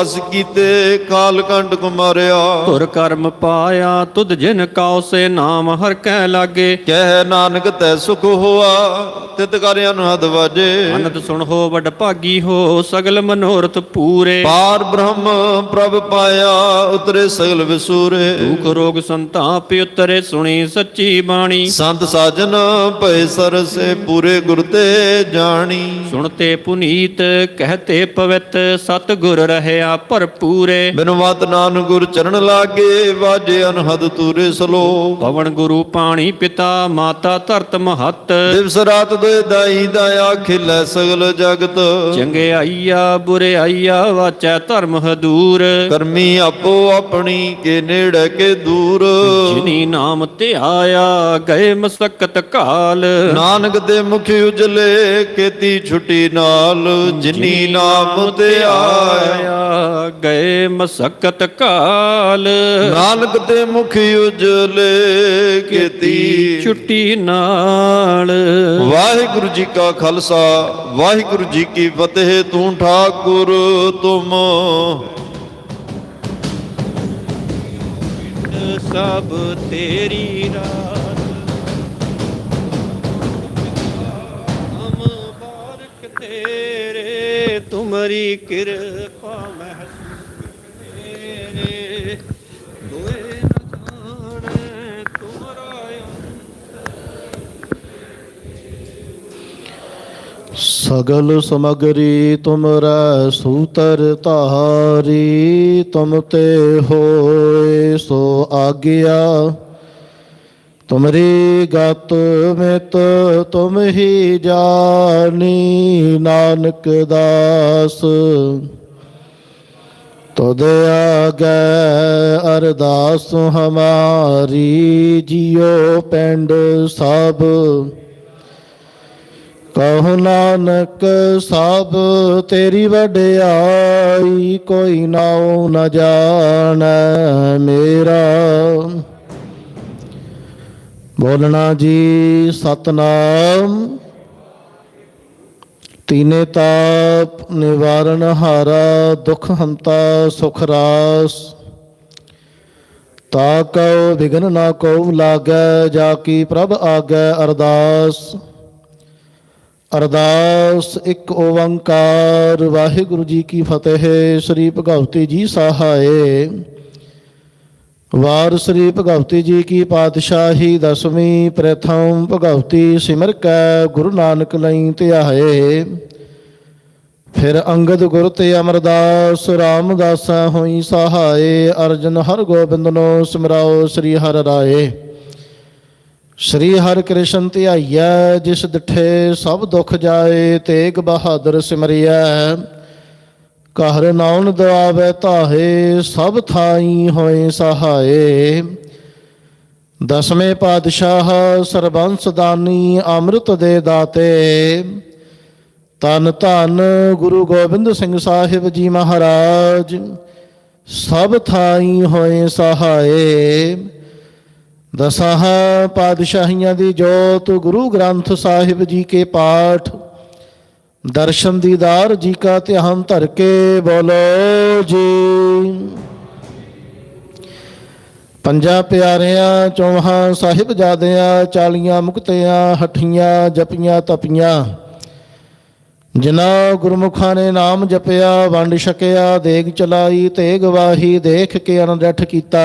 ਅਸ ਕੀਤੇ ਕਾਲ ਕੰਡ ਕੁਮਾਰਿਆ। ਧੁਰ ਕਰਮ ਪਾਇਆ ਤੁਧ ਜਿਨ ਕਾਉ ਸੇ ਨਾਮ ਹਰ ਕਹਿ ਲਾਗੇ। ਕਹਿ ਨਾਨਕ ਤੈ ਸੁਖ ਹੋਆ ਤਿਤ ਕਰ ਅਨਹਦ ਵਾਜੇ। ਅਨੰਦ ਸੁਣ ਹੋ ਵਡ ਭਾਗੀ ਹੋ ਸਗਲ ਮਨੋਰਥ ਪੂਰੇ। ਪਾਰ ਬ੍ਰਹਮ ਪ੍ਰਭ ਪਾਇਆ ਉਤਰੇ ਸਗਲ ਵਿਸੂਰੇ। ਦੁਖ ਰੋਗ ਸੰਤਾਪ ਉਤਰੇ ਸੁਣੀ ਸੱਚੀ ਬਾਣੀ। ਸੰਤ ਸਾਜਨ ਭਏ ਸਰਸੇ ਪੂਰੇ ਗੁਰ ਤੇ ਜਾਣੀ। ਸੁਣਤੇ ਪੁਨੀਤ ਕਹਤੇ ਪਵਿੱਤ ਸਤ ਗੁਰ ਰਹਿਆ। ਭਰਪੂਰੇ। ਬਿਨੁ ਮਤ ਨਾਨਕ ਗੁਰ ਚਰਨ ਲਾਗੇ ਵਾਜੇ ਅਨਹਦ ਤੂਰੇ ਸਲੋ। ਪਵਨ ਗੁਰੂ ਪਾਣੀ ਪਿਤਾ ਮਾਤਾ ਧਰਤ ਮਹੱਤ। ਦਿਵਸ ਰਾਤ ਦੋਇ ਦਾਈ ਦਇਆ ਖਿਲੇ ਸਗਲ ਜਗਤ। ਚੰਗਿਆਈਆ ਬੁਰਿਆਈਆ ਵਾਚੈ ਧਰਮ ਹਦੂਰ। ਕਰਮੀ ਆਪੋ ਆਪਣੀ ਕੇ ਨੇੜੇ ਕੇ ਦੂਰ। ਜਿਨੀ ਨਾਮ ਧਿਆਇਆ ਗਏ ਮਸਕਤ ਕਾਲ। ਨਾਨਕ ਦੇ ਮੁਖ ਉਜਲੇ ਕੀਤੀ ਛੁੱਟੀ ਨਾਲ। ਜਿਨੀ ਨਾਮ ਤੇ ਆਇਆ ਆਇਆ ਗਏ ਮਸਕਤ ਕਾਲ। ਨਾਨਕ ਦੇ ਮੁਖ ਉਜਲੇ ਕੀਤੀ। ਛੁੱਟੀ ਨਾਲ। ਵਾਹਿਗੁਰੂ ਜੀ ਕਾ ਖਾਲਸਾ ਵਾਹਿਗੁਰੂ ਜੀ ਕੀ ਫਤਿਹ। ਤੂੰ ਠਾਕੁਰ ਤੁਮ। ਸਭ ਤੇਰੀ ਤੇਰੇ ਤੁਮਰੀ ਕਿਰਪਾ ਮਹਿ ਤੇਰੇ ਦੋਏ ਨ ਜਾਣੈ ਤੁਮਰਾ ਸਗਲ ਸਮਗਰੀ ਤੁਮਰਾ ਸੂਤਰ ਧਾਰੀ, ਤੁਮ ਤੇ ਹੋਏ ਸੋ ਆਗਿਆ। ਤੁਮਰੀ ਗਤ ਮਿਤ ਤੁਮ ਹੀ ਜਾਣੀ, ਨਾਨਕ ਦਾਸ। ਤੁਧ ਆਗੈ ਅਰਦਾਸ ਹਮਾਰੀ, ਜਿਉ ਪਿੰਡ ਸਭ ਕਹੋ ਨਾਨਕ, ਸਭ ਤੇਰੀ ਵਡਿਆਈ ਕੋਈ ਨਾਉ ਨ ਜਾਣੈ ਮੇਰਾ। ਬੋਲਣਾ ਜੀ ਸਤਨਾਮ। ਤੀਨੇ ਤਾਪ ਨਿਵਾਰਨ ਹਾਰਾ, ਦੁਖ ਹੰਤਾ ਸੁਖ ਰਾਸ। ਤਾ ਕਉ ਵਿਗਨ ਨਾ ਕਉ ਲਾਗੈ, ਜਾ ਕੀ ਪ੍ਰਭ ਆਗੈ ਅਰਦਾਸ। ਅਰਦਾਸ ਇੱਕ ਓੰਕਾਰ। ਵਾਹਿਗੁਰੂ ਜੀ ਕੀ ਫਤਿਹ, ਸ੍ਰੀ ਭਗਵਤੀ ਜੀ ਸਹਾਏ। ਵਾਰ ਸ੍ਰੀ ਭਗਵਤੀ ਜੀ ਕੀ ਪਾਤਸ਼ਾਹੀ, ਦਸਵੀਂ ਪ੍ਰਥਮ ਭਗਵਤੀ ਸਿਮਰ ਕੈ, ਗੁਰੂ ਨਾਨਕ ਲਈ ਧਿਆਏ। ਫਿਰ ਅੰਗਦ ਗੁਰ ਤੇ ਅਮਰਦਾਸ, ਰਾਮਦਾਸਾ ਹੋਈ ਸਹਾਏ। ਅਰਜਨ ਹਰ ਗੋਬਿੰਦ ਨੋ ਸਿਮਰਾਓ ਸ੍ਰੀ ਹਰਿ ਰਾਏ। ਸ਼੍ਰੀ ਹਰਿ ਕ੍ਰਿਸ਼ਨ ਧਿਆਈਐ, ਜਿਸ ਦਿਠੇ ਸਭ ਦੁਖ ਜਾਏ, ਤੇਗ ਬਹਾਦਰ ਸਿਮਰਿਐ। ਘਰ ਨਾਉਨ ਦਵਾਵੇ ਧਾਹੇ, ਸਭ ਥਾਈ ਹੋਏ ਸਹਾਏ। ਦਸਵੇਂ ਪਾਤਸ਼ਾਹ ਸਰਬੰਸ ਦਾਨੀ ਅੰਮ੍ਰਿਤ ਦੇ ਦਾਤੇ। ਤਨ ਧਨ ਗੁਰੂ ਗੋਬਿੰਦ ਸਿੰਘ ਸਾਹਿਬ ਜੀ ਮਹਾਰਾਜ, ਸਭ ਥਾਈ ਹੋਏ ਸਹਾਏ। ਦਸਾਂ ਪਾਦਸ਼ਾਹੀਆਂ ਦੀ ਜੋਤ, ਗੁਰੂ ਗ੍ਰੰਥ ਸਾਹਿਬ ਜੀ ਕੇ ਪਾਠ, ਦਰਸ਼ਨ ਦੀਦਾਰ ਜੀ ਕਾ ਧਿਆਨ ਧਰ ਕੇ ਬੋਲੋ ਜੀ। ਪੰਜਾਂ ਪਿਆਰਿਆਂ, ਚੌਹਾਂ ਸਾਹਿਬਜ਼ਾਦਿਆਂ, ਚਾਲੀਆਂ ਮੁਕਤਿਆਂ, ਹਠੀਆਂ ਜਪੀਆਂ ਤਪੀਆਂ, ਜਿਨ੍ਹਾਂ ਗੁਰਮੁਖਾਂ ਨੇ ਨਾਮ ਜਪਿਆ, ਵੰਡ ਛਕਿਆ, ਦੇਗ ਚਲਾਈ ਤੇ ਗਵਾਹੀ ਦੇਖ ਕੇ ਅਨੰਦਠ ਕੀਤਾ।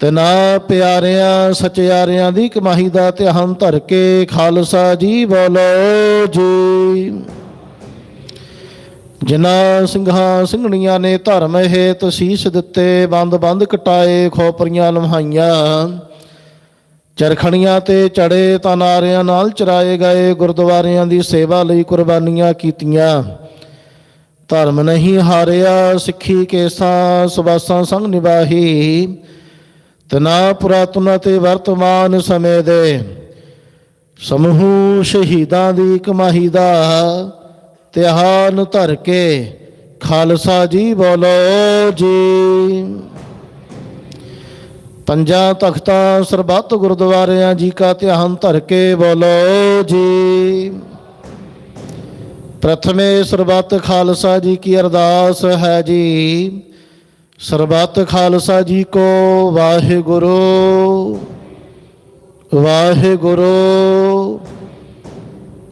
ਤੇ ਨਾ ਪਿਆਰਿਆਂ ਸਚਿਆਰਿਆਂ ਦੀ ਕਮਾਈ ਦਾ ਧਿਆਨ ਧਰ ਕੇ ਖਾਲਸਾ ਜੀ ਬੋਲੋ ਜੀ। ਜਿਨ੍ਹਾਂ ਸਿੰਘਾਂ ਸਿੰਘਣੀਆਂ ਨੇ ਧਰਮ ਹੇਤ ਸੀਸ ਦਿੱਤੇ, ਬੰਦ ਬੰਦ ਕਟਾਏ, ਖੋਪਰੀਆਂ ਲਮਹਾਈਆਂ ਚਰਖੜੀਆਂ ਤੇ ਚੜੇ ਤਨਾਰਿਆਂ ਨਾਲ ਚਰਾਏ ਗਏ, ਗੁਰਦੁਆਰਿਆਂ ਦੀ ਸੇਵਾ ਲਈ ਕੁਰਬਾਨੀਆਂ ਕੀਤੀਆਂ। ਧਰਮ ਨਹੀਂ ਹਾਰਿਆ, ਸਿੱਖੀ ਕੇਸਾਂ ਸੁਬਾਸਾਂ ਸੰਗ ਨਿਵਾਹੀ ਤਨਾ ਪੁਰਾਤਨ ਤੇ ਵਰਤਮਾਨ ਸਮੇਂ ਦੇ ਸਮੂਹ ਸ਼ਹੀਦਾਂ ਦੀ ਕਮਾਈ ਦਾ ਤਿਹਾਨ ਧਰ ਕੇ ਖਾਲਸਾ ਜੀ ਬੋਲੋ ਜੀ। ਪੰਜਾਂ ਤਖਤਾਂ ਸਰਬੱਤ ਗੁਰਦੁਆਰਿਆਂ ਜੀ ਕਾ ਧਿਆਨ ਧਰ ਕੇ ਬੋਲੋ ਜੀ। ਪ੍ਰਥਮੇ ਸਰਬੱਤ ਖਾਲਸਾ ਜੀ ਕੀ ਅਰਦਾਸ ਹੈ ਜੀ। ਸਰਬੱਤ ਖਾਲਸਾ ਜੀ ਕੋ ਵਾਹਿਗੁਰੂ ਵਾਹਿਗੁਰੂ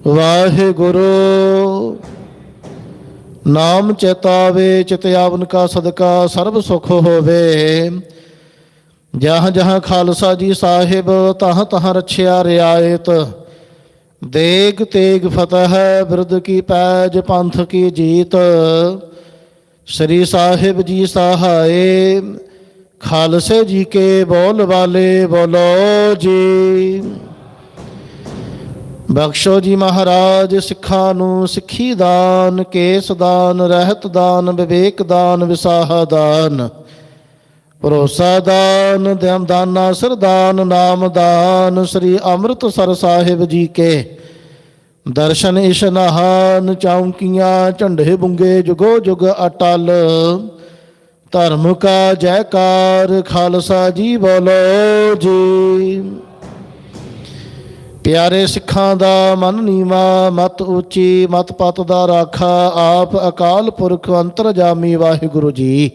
ਵਾਹਿਗੁਰੂ। ਨਾਮ ਚੇਤਾਵੇ, ਚਿਤ ਕਾ ਸਦਕਾ, ਸਰਬ ਸੁਖ ਹੋਵੇ। ਜਹਾਂ ਜਹਾਂ ਖਾਲਸਾ ਜੀ ਸਾਹਿਬ, ਤਹ ਤਹ ਰਛਿਆ ਰਿਆਇਤ। ਦੇਗ ਤੇਗ ਫਤਹ ਬਿਰਦ ਕੀ ਪੈਜ ਪੰਥ ਕੀ ਜੀਤ। ਸ੍ਰੀ ਸਾਹਿਬ ਜੀ ਸਹਾਏ, ਖਾਲਸੇ ਜੀ ਕੇ ਬੋਲ ਵਾਲੇ ਬੋਲੋ ਜੀ। ਬਖਸ਼ੋ ਜੀ ਮਹਾਰਾਜ, ਸਿੱਖਾਂ ਨੂੰ ਸਿੱਖੀ ਦਾਨ, ਕੇਸ ਦਾਨ, ਰਹਿਤ ਦਾਨ, ਵਿਵੇਕ ਦਾਨ, ਵਿਸਾਹਾ ਦਾਨ। ਭਰੋਸਾ ਦਾਨ ਦਮ ਦਾਨਾ ਸਰਦਾਨ, ਨਾਮ ਦਾਨ, ਸ੍ਰੀ ਅੰਮ੍ਰਿਤਸਰ ਸਾਹਿਬ ਜੀ ਕੇ। ਦਰਸ਼ਨ ਇਸ਼ਨਾਹਾਨ ਚੌਂਕੀਆਂ ਝੰਡੇ ਬੁੰਗੇ, ਜੁਗੋ ਜੁਗ ਅਟਲ। ਧਰਮ ਕਾ ਜੈਕਾਰ, ਖਾਲਸਾ ਜੀ ਬੋਲੋ ਜੀ। ਪਿਆਰੇ ਸਿੱਖਾਂ ਦਾ ਮਨ ਨੀਵਾ, ਮਤ ਉੱਚੀ, ਮਤ ਪਤ ਦਾ ਰਾਖਾ, ਆਪ ਅਕਾਲ ਪੁਰਖ ਅੰਤਰਜਾਮੀ ਵਾਹਿਗੁਰੂ ਜੀ।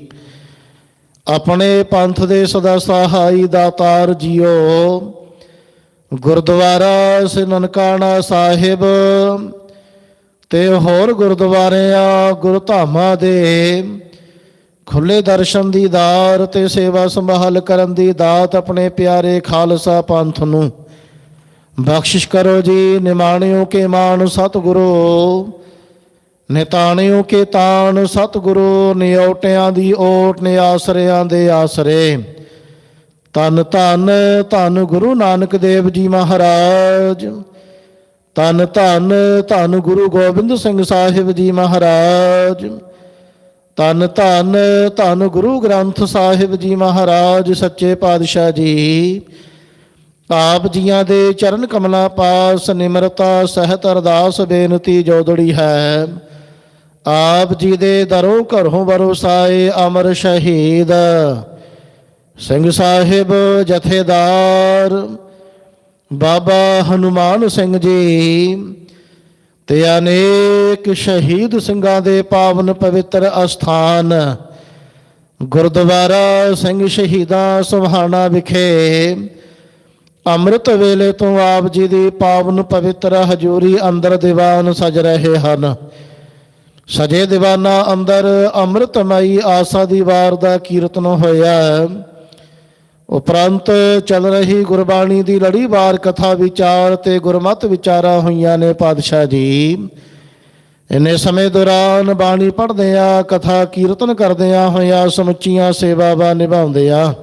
ਆਪਣੇ ਪੰਥ ਦੇ ਸਦਾ ਸਹਾਈ ਦਾਤਾਰ ਜੀਓ। ਗੁਰਦੁਆਰਾ ਸ੍ਰੀ ਨਨਕਾਣਾ ਸਾਹਿਬ ਤੇ ਹੋਰ ਗੁਰਦੁਆਰਿਆਂ ਗੁਰਧਾਮਾਂ ਦੇ ਖੁੱਲੇ ਦਰਸ਼ਨ ਦੀ ਦਾਤ ਤੇ ਸੇਵਾ ਸੰਭਾਲ ਕਰਨ ਦੀ ਦਾਤ ਆਪਣੇ ਪਿਆਰੇ ਖਾਲਸਾ ਪੰਥ ਨੂੰ। ਬਖਸ਼ਿਸ਼ ਕਰੋ ਜੀ, ਨਿਮਾਣਿਓ ਕੇ ਮਾਨ ਸਤਿਗੁਰੂ, ਨਿਤਾਣਿਓ ਕੇ ਤਾਣ ਸਤਿਗੁਰੂ, ਨਿਉਟਿਆਂ ਦੀ ਓਟ ਨੇ ਆਸਰਿਆਂ ਦੇ ਆਸਰੇ। ਤਨ ਧਨ, ਧੰਨ ਗੁਰੂ ਨਾਨਕ ਦੇਵ ਜੀ ਮਹਾਰਾਜ। ਤਨ ਧਨ, ਧੰਨ ਗੁਰੂ ਗੋਬਿੰਦ ਸਿੰਘ ਸਾਹਿਬ ਜੀ ਮਹਾਰਾਜ। ਤਨ ਧਨ, ਧੰਨ ਗੁਰੂ ਗ੍ਰੰਥ ਸਾਹਿਬ ਜੀ ਮਹਾਰਾਜ, ਸੱਚੇ ਪਾਤਸ਼ਾਹ ਜੀ। ਆਪ ਜੀਆਂ ਦੇ ਚਰਨ ਕਮਲਾਂ ਪਾਸ ਨਿਮਰਤਾ, ਸਹਿਤ ਅਰਦਾਸ ਬੇਨਤੀ ਜੋਦੜੀ ਹੈ। ਆਪ ਜੀ ਦੇ ਦਰੋਂ ਘਰੋਂ ਵਰੋਸਾਏ ਅਮਰ ਸ਼ਹੀਦ। ਸਿੰਘ ਸਾਹਿਬ ਜਥੇਦਾਰ, ਬਾਬਾ ਹਨੂਮਾਨ ਸਿੰਘ ਜੀ ਤੇ ਅਨੇਕ ਸ਼ਹੀਦ ਸਿੰਘਾਂ ਦੇ ਪਾਵਨ ਪਵਿੱਤਰ ਅਸਥਾਨ, ਗੁਰਦੁਆਰਾ ਸਿੰਘ ਸ਼ਹੀਦਾਂ ਸੁਹਾਣਾ ਵਿਖੇ ਅੰਮ੍ਰਿਤ ਵੇਲੇ ਤੋਂ ਆਪ ਜੀ ਦੀ ਪਾਵਨ ਪਵਿੱਤਰ ਹਜ਼ੂਰੀ ਅੰਦਰ ਦੀਵਾਨ ਸਜ ਰਹੇ ਹਨ। ਸਜੇ ਦੀਵਾਨਾ ਅੰਦਰ ਅੰਮ੍ਰਿਤਮਈ ਆਸਾ ਦੀ ਵਾਰ ਦਾ ਕੀਰਤਨ ਹੋਇਆ। ਉਪਰੰਤ ਚੱਲ ਰਹੀ ਗੁਰਬਾਣੀ ਦੀ ਲੜੀਵਾਰ ਕਥਾ ਵਿਚਾਰ ਤੇ ਗੁਰਮਤ ਵਿਚਾਰਾਂ ਹੋਈਆਂ ਨੇ ਪਾਤਸ਼ਾਹ ਜੀ। ਇੰਨੇ ਸਮੇਂ ਦੌਰਾਨ ਬਾਣੀ ਪੜ੍ਹਦੇ ਆ ਕਥਾ ਕੀਰਤਨ ਕਰਦੇ ਆ ਹੋਇਆ ਸਮੁੱਚੀਆਂ ਸੇਵਾਵਾਂ ਨਿਭਾਉਂਦੇ ਆ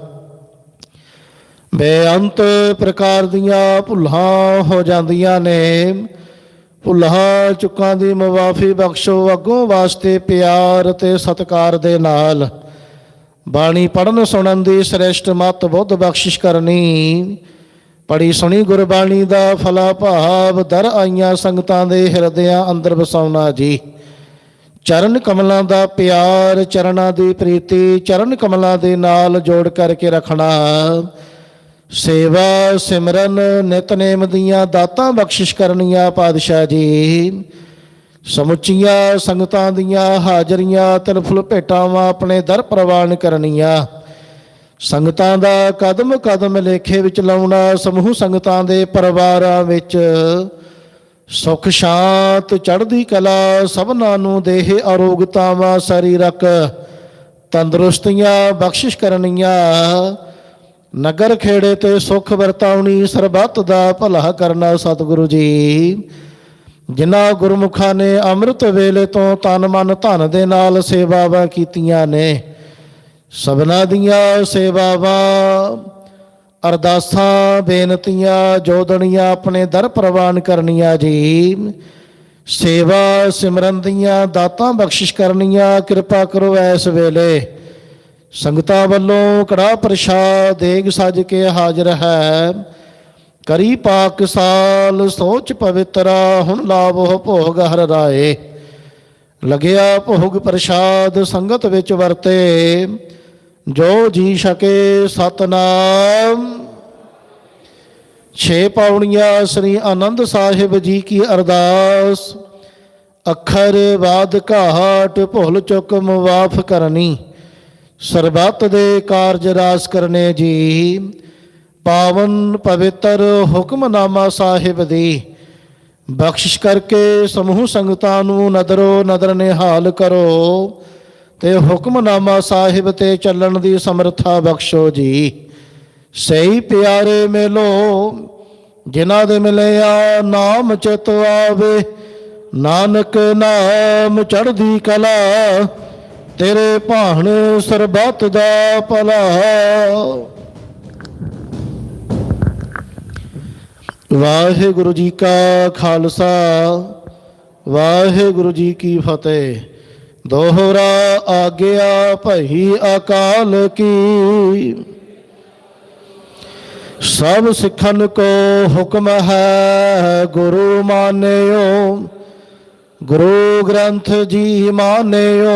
ਬੇਅੰਤ ਪ੍ਰਕਾਰ ਦੀਆਂ ਭੁੱਲਾਂ ਹੋ ਜਾਂਦੀਆਂ ਨੇ। ਭੁੱਲਾਂ ਚੁੱਕਾਂ ਦੀ ਮੁਆਫੀ ਬਖਸ਼ੋ ਅੱਗੋਂ ਵਾਸਤੇ ਪਿਆਰ ਤੇ ਸਤਿਕਾਰ ਦੇ ਨਾਲ। ਬਾਣੀ ਪੜਨ ਸੁਣਨ ਦੀ ਸ੍ਰੇਸ਼ਟ ਮਤ ਬੁੱਧ ਬਖਸ਼ਿਸ਼ ਕਰਨੀ। ਪੜੀ ਸੁਣੀ ਗੁਰਬਾਣੀ ਦਾ ਫਲਾ ਭਾਵ, ਦਰ ਆਈਆਂ ਸੰਗਤਾਂ ਦੇ ਹਿਰਦਿਆਂ ਅੰਦਰ ਵਸਾਉਣਾ ਜੀ। ਚਰਨ ਕਮਲਾਂ ਦਾ ਪਿਆਰ, ਚਰਨਾਂ ਦੀ ਪ੍ਰੀਤੀ, ਚਰਨ ਕਮਲਾਂ ਦੇ ਨਾਲ ਜੋੜ ਕਰਕੇ ਰੱਖਣਾ। ਸੇਵਾ, ਸਿਮਰਨ, ਨਿਤਨੇਮ ਦੀਆਂ ਦਾਤਾਂ ਬਖਸ਼ਿਸ਼ ਕਰਨੀਆਂ ਪਾਤਸ਼ਾਹ ਜੀ। ਸਮੁੱਚੀਆਂ ਸੰਗਤਾਂ ਦੀਆਂ ਹਾਜ਼ਰੀਆਂ ਤਿਲਫੁਲ ਭੇਟਾਵਾਂ ਆਪਣੇ ਦਰ ਪ੍ਰਵਾਨ ਕਰਨੀਆਂ। ਸੰਗਤਾਂ ਦਾ ਕਦਮ ਕਦਮ ਲੇਖੇ ਵਿੱਚ ਲਾਉਣਾ, ਸਮੂਹ ਸੰਗਤਾਂ ਦੇ ਪਰਿਵਾਰਾਂ ਵਿੱਚ ਸੁਖ, ਸ਼ਾਂਤ, ਚੜ੍ਹਦੀ ਕਲਾ, ਸਭਨਾਂ ਨੂੰ ਦੇਹ ਅਰੋਗਤਾਵਾਂ ਸਰੀਰਕ ਤੰਦਰੁਸਤੀਆਂ ਬਖਸ਼ਿਸ਼ ਕਰਨੀਆਂ। ਨਗਰ ਖੇੜੇ ਤੇ ਸੁਖ ਵਰਤਾਉਣੀ ਸਰਬੱਤ ਦਾ ਭਲਾ ਕਰਨਾ ਸਤਿਗੁਰੂ ਜੀ। ਜਿਨ੍ਹਾਂ ਗੁਰਮੁਖਾਂ ਨੇ ਅੰਮ੍ਰਿਤ ਵੇਲੇ ਤੋਂ ਤਨ ਮਨ ਧਨ ਦੇ ਨਾਲ ਸੇਵਾਵਾਂ ਕੀਤੀਆਂ ਨੇ, ਸਭਨਾ ਦੀਆਂ ਸੇਵਾਵਾਂ, ਅਰਦਾਸਾਂ, ਬੇਨਤੀਆਂ ਜੋਦਣੀਆਂ ਆਪਣੇ ਦਰ ਪ੍ਰਵਾਨ ਕਰਨੀਆਂ ਜੀ। ਸੇਵਾ ਸਿਮਰਨ ਦੀਆਂ ਦਾਤਾਂ ਬਖਸ਼ਿਸ਼ ਕਰਨੀਆਂ, ਕਿਰਪਾ ਕਰੋ ਇਸ ਵੇਲੇ। ਸੰਗਤਾਂ ਵੱਲੋਂ ਕੜਾ ਪ੍ਰਸ਼ਾਦ ਦੇਗ ਸਜ ਕੇ ਹਾਜ਼ਰ ਹੈ। ਕਰੀ ਪਾਕ ਸਾਲ, ਸੋਚ ਪਵਿੱਤਰਾ, ਹੁਣ ਲਾਵੋ ਭੋਗ ਹਰ ਰਾਏ। ਲਗਿਆ ਭੋਗ ਪ੍ਰਸ਼ਾਦ ਸੰਗਤ ਵਿੱਚ ਵਰਤੇ। ਜੋ ਜੀ ਸਕੇ ਸਤਨਾਮ। ਛੇ ਪੌੜੀਆਂ ਸ੍ਰੀ ਆਨੰਦ ਸਾਹਿਬ ਜੀ ਕੀ ਅਰਦਾਸ। ਅੱਖਰ ਬਾਦ ਘਾਟ, ਭੁੱਲ ਚੁੱਕ ਮੁਆਫ ਕਰਨੀ। ਸਰਬੱਤ ਦੇ ਕਾਰਜ ਰਾਸ ਕਰਨੇ ਜੀ। ਪਾਵਨ ਪਵਿੱਤਰ ਹੁਕਮਨਾਮਾ ਸਾਹਿਬ ਦੀ। ਬਖਸ਼ਿਸ਼ ਕਰਕੇ ਸਮੂਹ ਸੰਗਤਾਂ ਨੂੰ ਨਦਰੋ ਨਦਰ ਨਿਹਾਲ ਕਰੋ ਤੇ ਹੁਕਮਨਾਮਾ ਸਾਹਿਬ ਤੇ ਚੱਲਣ ਦੀ ਸਮਰੱਥਾ ਬਖਸ਼ੋ ਜੀ। ਸਹੀ ਪਿਆਰੇ ਮੇਲੋ, ਜਿਨ੍ਹਾਂ ਦੇ ਮਿਲਿਆ ਨਾਮ ਚਿਤ ਆਵੇ, ਨਾਨਕ ਨਾਮ ਚੜ੍ਹਦੀ ਕਲਾ, ਤੇਰੇ ਭਾਣ ਸਰਬੱਤ ਦਾ ਭਲਾ। ਵਾਹਿਗੁਰੂ ਜੀ ਕਾ ਖਾਲਸਾ, ਵਾਹਿਗੁਰੂ ਜੀ ਕੀ ਫਤਿਹ। ਦੋਹਰਾ ਆਗਿਆ ਭਈ ਅਕਾਲ ਕੀ। ਸਭ ਸਿੱਖਨ ਕੋ ਹੁਕਮ ਹੈ ਗੁਰੂ ਮਾਨਿਓ, ਗੁਰੂ ਗ੍ਰੰਥ ਜੀ ਮਾਨਿਓ।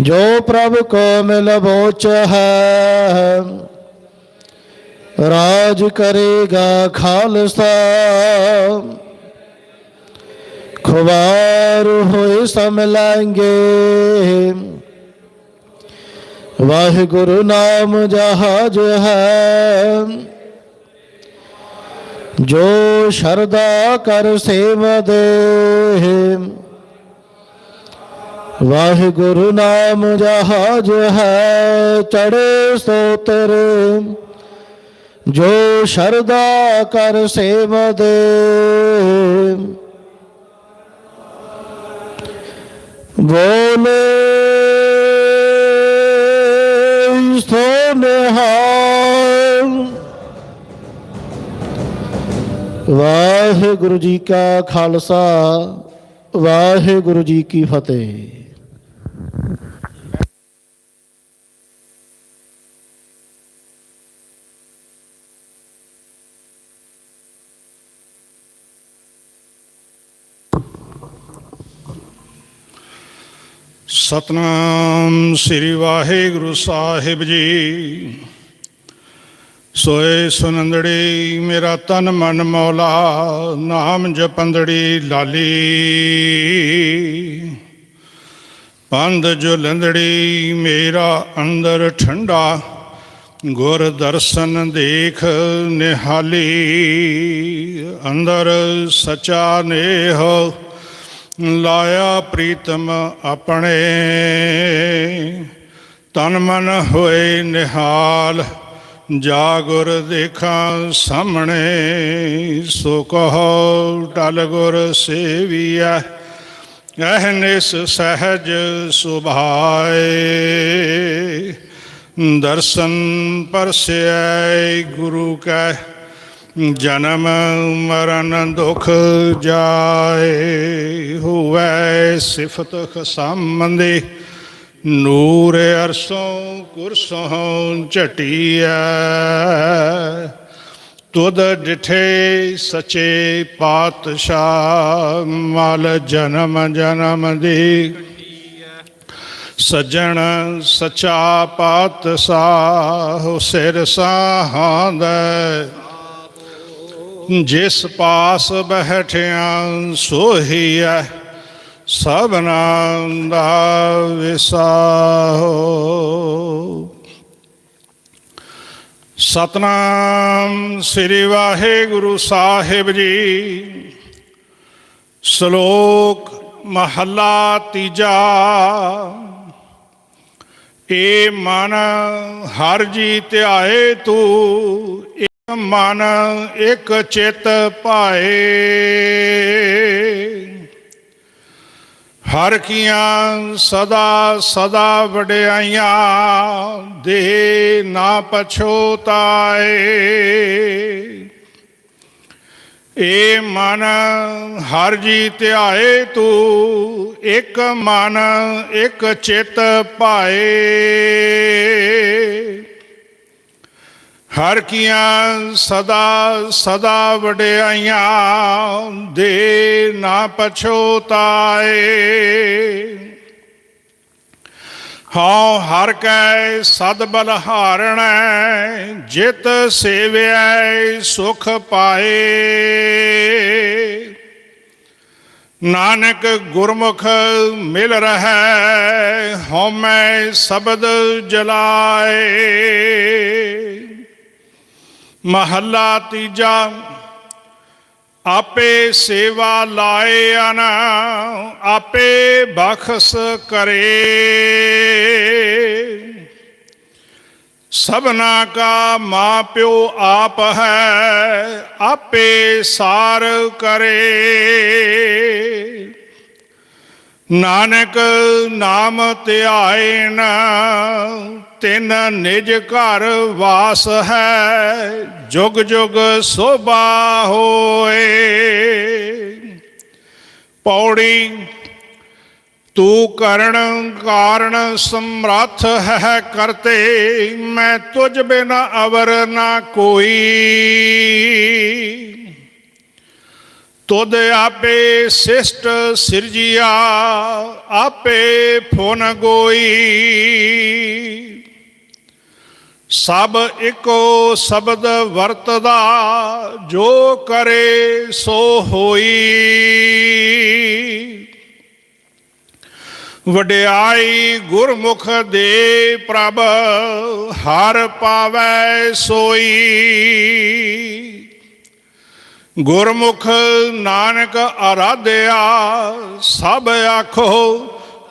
ਜੋ ਪ੍ਰਭ ਕੋ ਮਿਲ ਬੋਚ ਹੈ ਰਾਜ ਕਰੇਗਾ ਖਾਲਸਾ। ਖੁਵਾਰ ਹੋਏ ਸਮ ਲਾਂਗੇ ਵਾਹਿਗੁਰੂ ਨਾਮ ਜਹਾਜ ਹੈ। ਜੋ ਸ਼ਰਦਾ ਕਰ ਸੇਵਾ ਦੇ। ਵਾਹਿਗੁਰੂ ਨਾਮ ਜਹਾਜ ਹੈ। ਚੜੇ ਸੋ ਤੇਰੇ। ਜੋ ਸ਼ਰਦਾ ਕਰ ਸੇਵਾ ਦੇ। ਬੋਲੇ ਸੋ ਨਿਹਾਲ। ਵਾਹਿਗੁਰੂ ਜੀ ਕਾ ਖਾਲਸਾ, ਵਾਹਿਗੁਰੂ ਜੀ ਕੀ ਫਤਿਹ। ਸਤਨਾਮ ਸ੍ਰੀ ਵਾਹਿਗੁਰੂ ਸਾਹਿਬ ਜੀ। ਸੋਏ ਸੁਨੰਦੜੀ, ਮੇਰਾ ਤਨ ਮਨ ਮੌਲਾ, ਨਾਮ ਜਪੰਦੜੀ ਲਾਲੀ। ਪੰਦ ਜੋ ਲੰਦੜੀ ਮੇਰਾ ਅੰਦਰ ਠੰਡਾ, ਗੁਰ ਦਰਸ਼ਨ ਦੇਖ ਨਿਹਾਲੀ। ਅੰਦਰ ਸਚਾ ਨੇਹ ਲਾਇਆ ਪ੍ਰੀਤਮ ਆਪਣੇ। ਤਨ ਮਨ ਹੋਏ ਨਿਹਾਲ ਜਾ ਗੁਰ ਦੇਖਾਂ ਸਾਹਮਣੇ। ਸੋ ਕਹੋ, ਟਲ ਗੁਰ ਸੇਵੀਐ ਅਹਨਿਸ ਸਹਿਜ ਸੁਭਾਏ। ਦਰਸ਼ਨ ਪਰਸੈ ਗੁਰੂ ਕੈ ਜਨਮ ਮਰਨ ਦੁਖ ਜਾਏ ਹੋਵੇ ਸਿਫਤ ਖਸਮੰਦੇ ਨੂਰ ਅਰਸੋਂ ਕੁਰਸੋਂ ਝਟੀਐ। ਤੁਧ ਡਿਠੇ ਸਚੇ ਪਾਤਸ਼ਾਹ ਮਲ ਜਨਮ ਜਨਮ ਦੀ। ਸੱਜਣ ਸਚਾ ਪਾਤਸ਼ਾਹ ਸਿਰ ਸਾਹਾਂਦਾ ਜਿਸ ਪਾਸ ਬਹਿਠਿਆ ਸੋਹੀਐ, ਸਭਨਾ ਦਾ ਵਿਸਾਹੋ ਸਤਨਾਮ ਸ੍ਰੀ ਵਾਹਿਗੁਰੂ ਸਾਹਿਬ ਜੀ, ਸ਼ਲੋਕ ਮਹੱਲਾ ਤੀਜਾ। ਏ ਮਨ ਹਰ ਜੀ ਧਿਆਏ ਤੂੰ ਮਨ ਇੱਕ ਚਿਤ ਭਾਏ। ਹਰ ਕੀਆਂ ਸਦਾ ਸਦਾ ਵਡਿਆਈਆਂ ਦੇ ਨਾ ਪਛੋਤਾਏ ਏ ਮਨ ਹਰ ਜੀ ਧਿਆਏ, ਤੂੰ ਇੱਕ ਮਨ ਇੱਕ ਚਿਤ ਪਾਏ ਹਰ ਕੀਆਂ ਸਦਾ ਸਦਾ ਵਡਿਆਈਆਂ ਦੇ ਨਾ ਪਛੋਤਾਏ ਹਉ ਹਰ ਕੈ ਸਦ ਬਲਹਾਰਣੈ ਜਿਤ ਸੇਵਿਐ ਸੁਖ ਪਾਏ। ਨਾਨਕ ਗੁਰਮੁਖ ਮਿਲ ਰਹੈ, ਹਉਮੈ ਸ਼ਬਦ ਜਲਾਏ। ਮਹੱਲਾ ਤੀਜਾ, ਆਪੇ ਸੇਵਾ ਲਾਏ ਅਨ, ਆਪੇ ਬਖਸ ਕਰੇ। ਸਭਨਾ ਕਾ ਮਾਂ ਪਿਓ ਆਪ ਹੈ, ਆਪੇ ਸਾਰ ਕਰੇ। ਨਾਨਕ ਨਾਮ ਧਿਆਇਨ ਤਿਨ ਨਿਜ ਘਰ ਵਾਸ ਹੈ, ਜੁਗ ਜੁਗ ਸੋਭਾ ਹੋਏ। ਪੌੜੀ, ਤੂੰ ਕਰਨ ਕਾਰਨ ਸਮਰੱਥ ਹੈ ਕਰਤੇ, ਮੈਂ ਤੁਝ ਬਿਨਾ ਅਵਰ ਨਾ ਕੋਈ। ਤੁਧ ਆਪੇ ਸਿਸ਼ਟ ਸਿਰਜਿਆ, ਆਪੇ ਫੋਨ ਗੋਈ। ਸਭ ਇੱਕੋ ਸ਼ਬਦ ਵਰਤਦਾ, ਜੋ ਕਰੇ ਸੋ ਹੋਈ। ਵਡਿਆਈ ਗੁਰਮੁਖ ਦੇ ਪ੍ਰਭ, ਹਰ ਪਾਵੈ ਸੋਈ। ਗੁਰਮੁਖ ਨਾਨਕ ਆਰਾਧਿਆ ਸਭ ਆਖੋ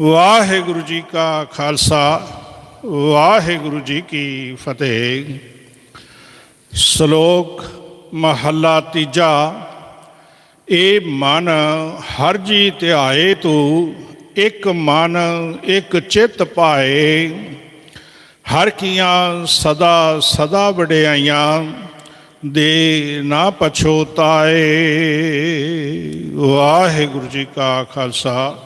ਵਾਹਿਗੁਰੂ ਜੀ ਕਾ ਖਾਲਸਾ, ਵਾਹਿਗੁਰੂ ਜੀ ਕੀ ਫਤਿਹ। ਸ਼ਲੋਕ ਮਹੱਲਾ ਤੀਜਾ, ਇਹ ਮਨ ਹਰ ਜੀ ਧਿਆਏ ਤੂੰ, ਇੱਕ ਮਨ, ਇੱਕ ਚਿੱਤ ਪਾਏ। ਹਰ ਕੀਆਂ ਸਦਾ ਸਦਾ ਵਡਿਆਈਆਂ, ਦੇ ਨਾ ਪਛੋਤਾਏ। ਵਾਹਿਗੁਰੂ ਜੀ ਕਾ ਖਾਲਸਾ।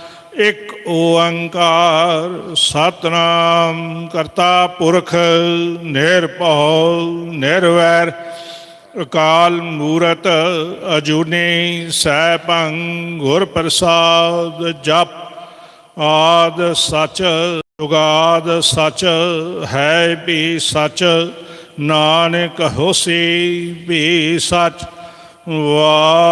ਇਕ ਓੰਕਾਰ ਸਤਨਾਮ ਕਰਤਾ ਪੁਰਖ, ਨਿਰਭਉ, ਨਿਰਵੈਰ, ਅਕਾਲ ਮੂਰਤ ਅਜੂਨੀ, ਸੈਭੰ ਗੁਰ ਪ੍ਰਸਾਦ ਜਪ, ਆਦ ਸਚ ਜੁਗਾਦ ਸਚ, ਹੈ ਵੀ ਸਚ, ਨਾਨਕ ਹੋਸੀ ਵੀ ਸਚ, ਵਾਹਿਗੁਰੂ।